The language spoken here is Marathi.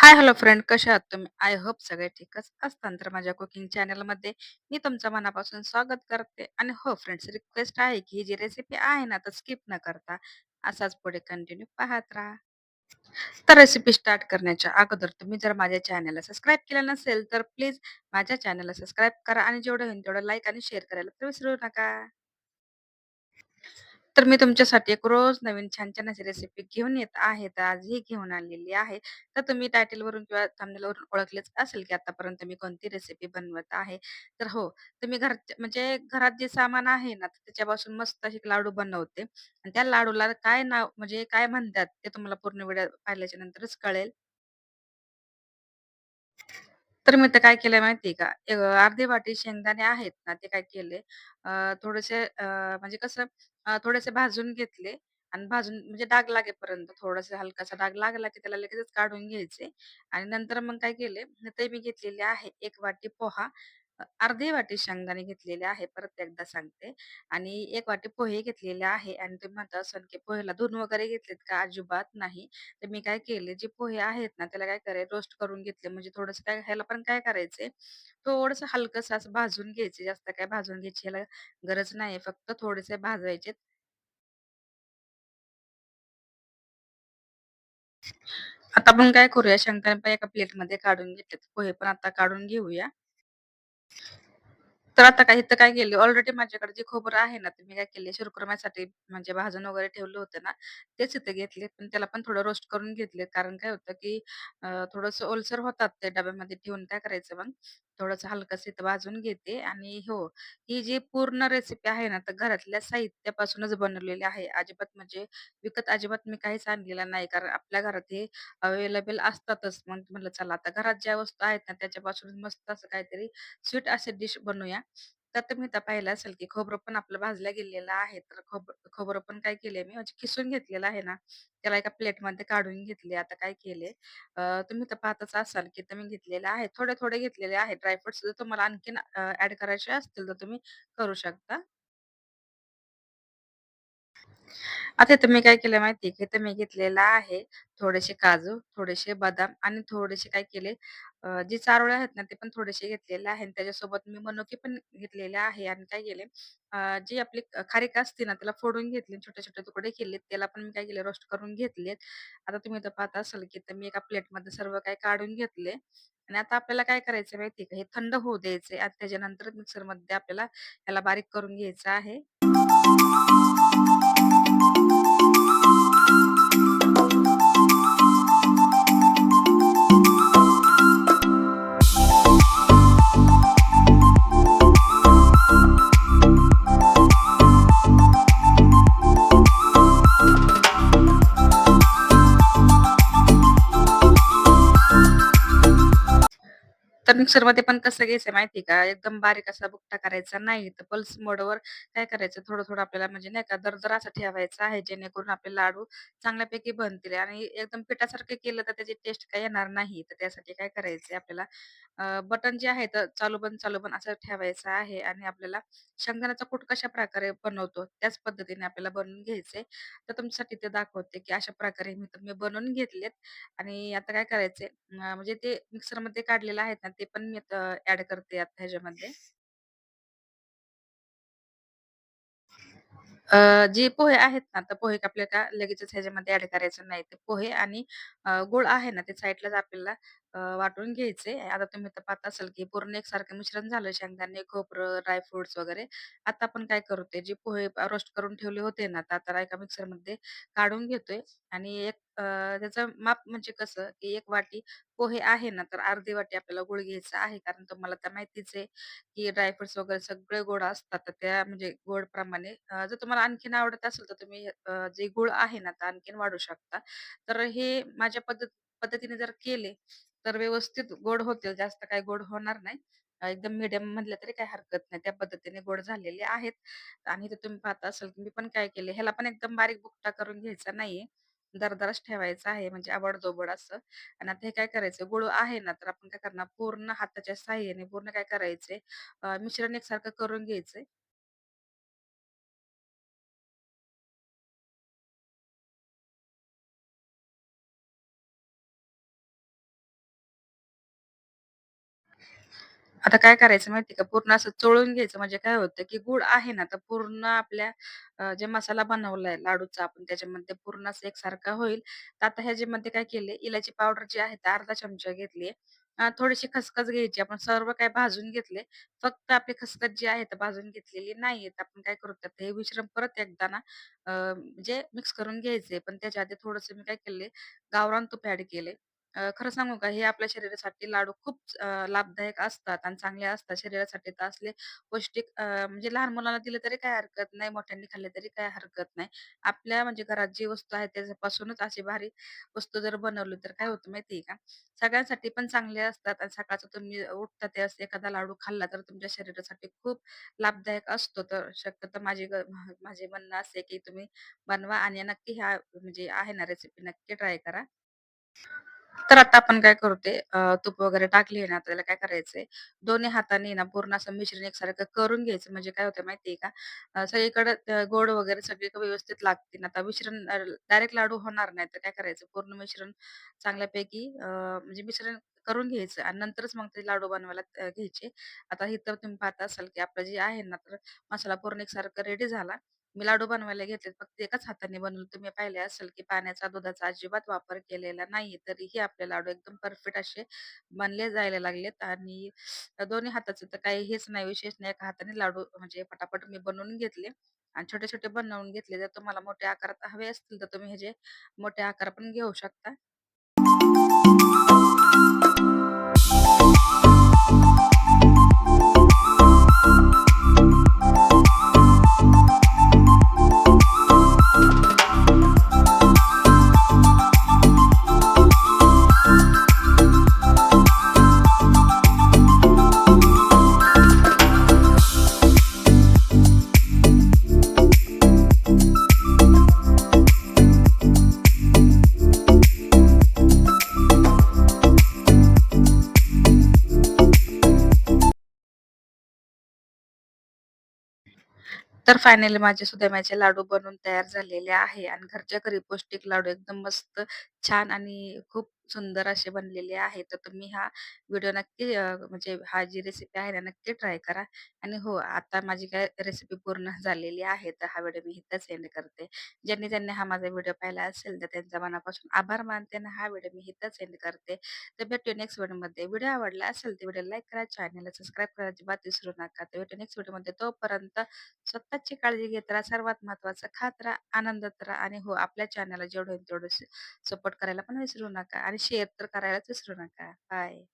हाय, हॅलो फ्रेंड कशा आहात तुम्ही? आय होप सगळे ठीकच असतात तर माझ्या कुकिंग चॅनलमध्ये मी तुमचं मनापासून स्वागत करते आणि हो फ्रेंड्स रिक्वेस्ट आहे की ही जी रेसिपी आहे ना, तर स्किप न करता असाच पुढे कंटिन्यू पाहत राहा. तर रेसिपी स्टार्ट करण्याच्या अगोदर तुम्ही जर माझ्या चॅनलला सबस्क्राईब केलं नसेल, तर प्लीज माझ्या चॅनलला सबस्क्राईब करा आणि जेवढं होईल तेवढं लाईक आणि शेअर करायला तर विसरू नका. तर मी तुमच्यासाठी एक रोज नवीन छान-छान अशी रेसिपी घेऊन येत आहे. तर आजही घेऊन आलेली आहे. तर तुम्ही टायटलवरून किंवा थंबनेलवरून ओळखलेच असेल, की आतापर्यंत मी कोणती रेसिपी बनवत आहे. तर हो, तुम्ही घरच्या म्हणजे घरात जे सामान आहे ना, त्याच्यापासून मस्त असे लाडू बनवते आणि त्या लाडूला काय नाव म्हणजे काय म्हणतात, ते तुम्हाला पूर्ण व्हिडिओ पाहिल्याच्या नंतरच कळेल. तर मी तर काय केलंय माहितीये का? एक अर्धी वाटी शेंगदाणे आहेत ना, ते काय केले अ, थोडेसे अ, म्हणजे कसं अ, थोडेसे भाजून घेतले आणि भाजून म्हणजे डाग लागेपर्यंत थोडासा हलकासा डाग लागला, की त्याला लगेचच काढून घ्यायचे आणि नंतर मग काय केले, ते मी घेतलेले आहे 1 वाटी पोहा, अर्धी वाटी शेंगदाणे घेतलेले आहे, परत एकदा सांगते आणि एक वाटी पोहे घेतलेले आहे आणि तुम्ही म्हणता असं की पोह्याला धुवून वगैरे घेतलेत का? अजिबात नाही. तर मी काय केले, जे पोहे आहेत ना, त्याला काय करे रोस्ट करून घेतले. म्हणजे थोडंसं काय ह्याला पण काय करायचंय, थोडंसं हलकस असं भाजून घ्यायचे. जास्त काय भाजून घ्यायची ह्याला गरज नाही. फक्त थोडेसे भाजायचे. आता आपण काय करूया, शेंगदाणे पण एका प्लेटमध्ये काढून घेतलेत. पोहे पण आता काढून घेऊया. तर आता काय इथं काय केलं ऑलरेडी माझ्याकडे जे खोबरं आहे ना, ते मी काय केले शिरखुरम्यासाठी म्हणजे भाजून वगैरे ठेवलं होतं ना, तेच इथे घेतले. पण त्याला पण थोडं रोस्ट करून घेतले. कारण काय होतं, की अ, थोडंसं ओलसर होतात ते डब्यामध्ये ठेवून काय करायचं मग, थोडंसं हलकसं इथं भाजून घेते आणि हो, ही जी पूर्ण रेसिपी आहे ना, तर घरातल्या साहित्यापासूनच बनवलेली आहे. अजिबात म्हणजे विकत अजिबात मी काहीच आणलेलं नाही. कारण आपल्या घरात हे अवेलेबल असतातच. मग म्हटलं चला आता घरात ज्या वस्तू आहेत ना, त्याच्यापासून मस्त असं काहीतरी स्वीट असे डिश बनवूया. तर तुम्ही आता पाहिलं असेल, की खोबरं पण आपलं भाजलं गेलेलं आहे. तर खोब खोबरं पण काय केलंय मी म्हणजे किसून घेतलेलं आहे ना, त्याला एका प्लेटमध्ये काढून घेतले. आता काय केले, तुम्ही तर पाहतच असाल, की तुम्ही मी घेतलेले आहे. थोडे-थोडे घेतलेले आहे ड्रायफ्रुट्स जर तुम्हाला आणखीन ऍड करायचे असतील, तर तुम्ही करू शकता. आता इथं मी काय केलं माहिती आहे, की इथं मी घेतलेला आहे थोडेसे काजू, थोडेसे बदाम आणि थोडेसे काय केले अ, जे चारोळे आहेत ना, ते पण थोडेसे घेतलेले आहे आणि त्याच्यासोबत मी मनुके पण घेतलेले आहे आणि काय केले अ, जी आपली अ, खारीक असते ना, त्याला फोडून घेतली, छोटे-छोटे तुकडे केलेत. त्याला पण मी काय केले रोस्ट करून घेतलेत. आता तुम्ही इथं पाहत असाल, की इथं मी एका प्लेटमध्ये सर्व काही काढून घेतले आणि आता आपल्याला काय करायचं माहिती आहे का, हे थंड होऊ द्यायचे आणि त्याच्यानंतर मिक्सरमध्ये आपल्याला ह्याला बारीक करून घ्यायचं आहे. तर मिक्सरमध्ये पण कसं घ्यायचं माहिती आहे का? एकदम बारीक असा बुक्का करायचा नाही. तर पल्स मोडवर काय करायचं थोडं-थोडं आपल्याला म्हणजे नाही का दरदर असा ठेवायचा आहे, जेणेकरून आपले लाडू चांगल्यापैकी बनतील आणि एकदम पिठासारखे केलं तर त्याची टेस्ट काही येणार नाही. तर त्यासाठी काय करायचं आपल्याला बटन जे आहे तर चालू बंद, चालू बंद असं ठेवायचं आहे आणि आपल्याला शेंगदाण्याचा कूट कशाप्रकारे बनवतो त्याच पद्धतीने आपल्याला बनवून घ्यायचंय. तर तुमच्यासाठी ते दाखवते, की अशा प्रकारे मी तुम्ही बनवून घेतलेत आणि आता काय करायचंय अ, म्हणजे ते मिक्सरमध्ये काढलेलं आहेत ना, ते ते पण मी ऍड करते आता ह्याच्यामध्ये. अ, जे पोहे आहेत ना, तर पोहे आपल्याला लगेचच ह्याच्यामध्ये ऍड करायचं नाही. ते पोहे आणि अ, गूळ आहे ना, ते साईडलाच आपल्याला अ, वाटून घ्यायचे. आता तुम्ही तर पाहत असाल, की पूर्ण एकसारखं मिश्रण झालं शेंगदाणे, खोबरं, ड्राय फ्रुट्स वगैरे. आता आपण काय करतोय, जे पोहे रोस्ट करून ठेवले होते ना, तर आता एका मिक्सरमध्ये काढून घेतोय आणि एक अ, त्याचं माप म्हणजे कसं, की 1 वाटी पोहे आहे ना, तर अर्धी वाटी आपल्याला गूळ घ्यायचा आहे. कारण तुम्हाला तर माहितीच आहे, की ड्रायफ्रुट्स वगैरे सगळे गोड असतात. तर त्या म्हणजे गोडप्रमाणे अ, जर तुम्हाला आणखीन आवडत असेल तर तुम्ही अ, जे गूळ आहे ना, तर आणखीन वाढवू शकता. तर हे माझ्या पद्धत पद्धतीने जर केले, तर व्यवस्थित गोड होतील. जास्त काही गोड होणार नाही. एकदम मीडियम म्हटलं तरी काही हरकत नाही. त्या पद्धतीने गोड झालेले आहेत. आणि ते तुम्ही पाहता असाल, की मी पण काय केले, ह्याला पण एकदम बारीक बुकटा करून घ्यायचा नाहीये. दरदरच ठेवायचा आहे म्हणजे आवड-दोबड असं. आणि आता हे काय करायचं, गुळ आहे ना, तर आपण काय करणार पूर्ण हाताच्या साह्याने पूर्ण काय करायचंय मिश्रण एकसारखं करून घ्यायचंय. आता काय करायचं माहिती आहे का? पूर्ण असं चोळून घ्यायचं म्हणजे काय होतं, की गूळ आहे ना, तर पूर्ण आपल्या अ, जे मसाला बनवलाय लाडूचा आपण त्याच्यामध्ये पूर्ण असं एकसारखा होईल. तर आता ह्याच्यामध्ये काय केले, इलायची पावडर जी आहे, तर अर्धा चमचा घेतली अ, थोडीशी खसखस घ्यायची. आपण सर्व काही भाजून घेतले. फक्त आपली खसखस जी आहे, भाजून घेतलेली नाहीये. तर आपण काय करू, तर हे मिश्रण परत एकदा ना अ, म्हणजे मिक्स करून घ्यायचंय. पण त्याच्या आधी थोडंसं मी काय केले, गावरान तूप ॲड केले. अ, खरं सांगू का, हे आपल्या शरीरासाठी लाडू खूप अ, लाभदायक असतात आणि चांगले असतात शरीरासाठी. तर असले पौष्टिक अ, म्हणजे लहान मुलांना दिले तरी काही हरकत नाही, मोठ्यांनी खाल्ले तरी काही हरकत नाही. आपल्या म्हणजे घरात जी वस्तू आहे त्याच्यापासूनच अशी भारी वस्तू जर बनवली तर काय होतं माहिती आहे का? सगळ्यांसाठी पण चांगले असतात आणि सकाळचं तुम्ही उठता त्यावेळेस एखादा लाडू खाल्ला तर तुमच्या शरीरासाठी खूप लाभदायक असतो. तर शक्यतो माझी ग माझे म्हणणं असे की तुम्ही बनवा आणि नक्की ह्या म्हणजे आहे ना रेसिपी नक्की ट्राय करा. तर आता आपण काय करतोय अ, तूप वगैरे टाकली ना, त्याला काय करायचंय, दोन्ही हाताने ना पूर्ण असं मिश्रण एकसारखं करून घ्यायचं. म्हणजे काय होतं माहितीये का, अ, सगळीकडे अ, गोड वगैरे सगळीकडे व्यवस्थित लागतील. आता मिश्रण डायरेक्ट लाडू होणार नाही, तर काय करायचं पूर्ण मिश्रण चांगल्यापैकी अ, म्हणजे मिश्रण करून घ्यायचं आणि नंतरच मग ते लाडू बनवायला अ, घ्यायचे. आता इथं तुम्ही पाहत असाल, की आपलं जे आहे ना, तर मसाला पूर्ण एकसारखं रेडी झाला. मी लाडू बनवायला घेतलेत. फक्त एकाच हाताने बनवले. तुम्ही पाहिले असेल, की पाण्याचा, दुधाचा अजिबात वापर केलेला नाहीये. तरीही आपले लाडू एकदम परफेक्ट असे बनले जायला लागलेत आणि दोन्ही हाताचं तर काही हेच नाही, विशेष नाही. एका हाताने लाडू म्हणजे पटापट मी बनवून घेतले आणि छोटे-छोटे बनवून घेतले. जर तुम्हाला मोठ्या आकारात हवे असतील, तर तुम्ही हे जे मोठे आकार पण घेऊ शकता. तर फायनली माझे सुदाम्याचे लाडू बनवून तयार झालेले आहे. आणि घरच्या घरी पौष्टिक लाडू एकदम मस्त, छान आणि खूप सुंदर असे बनलेले आहेत. तर तुम्ही हा व्हिडिओ नक्की अ, म्हणजे हा जी रेसिपी आहे ना, नक्की ट्राय करा. आणि हो, आता माझी काय रेसिपी पूर्ण झालेली आहे. तर हा व्हिडिओ मी इथंच एंड करते. ज्यांनी ज्यांनी हा माझा व्हिडिओ पाहिला असेल, तर त्यांचा मनापासून आभार मानते आणि हा व्हिडिओ मी इथंच एंड करते. तर भेटू नेक्स्ट व्हिडिओमध्ये. व्हिडिओ आवडला असेल, तर व्हिडिओ लाईक करा, चॅनलला सबस्क्राईब करा अजिबात विसरू नका. तर भेटू नेक्स्ट व्हिडिओमध्ये. तोपर्यंत स्वतःची काळजी घेत राहा. सर्वात महत्वाचं खात राहा, आनंदात राहा आणि हो, आपल्या चॅनलला जेवढं होईल तेवढं सपोर्ट करायला पण विसरू नका आणि शेअर तर करायलाच विसरू नका. बाय.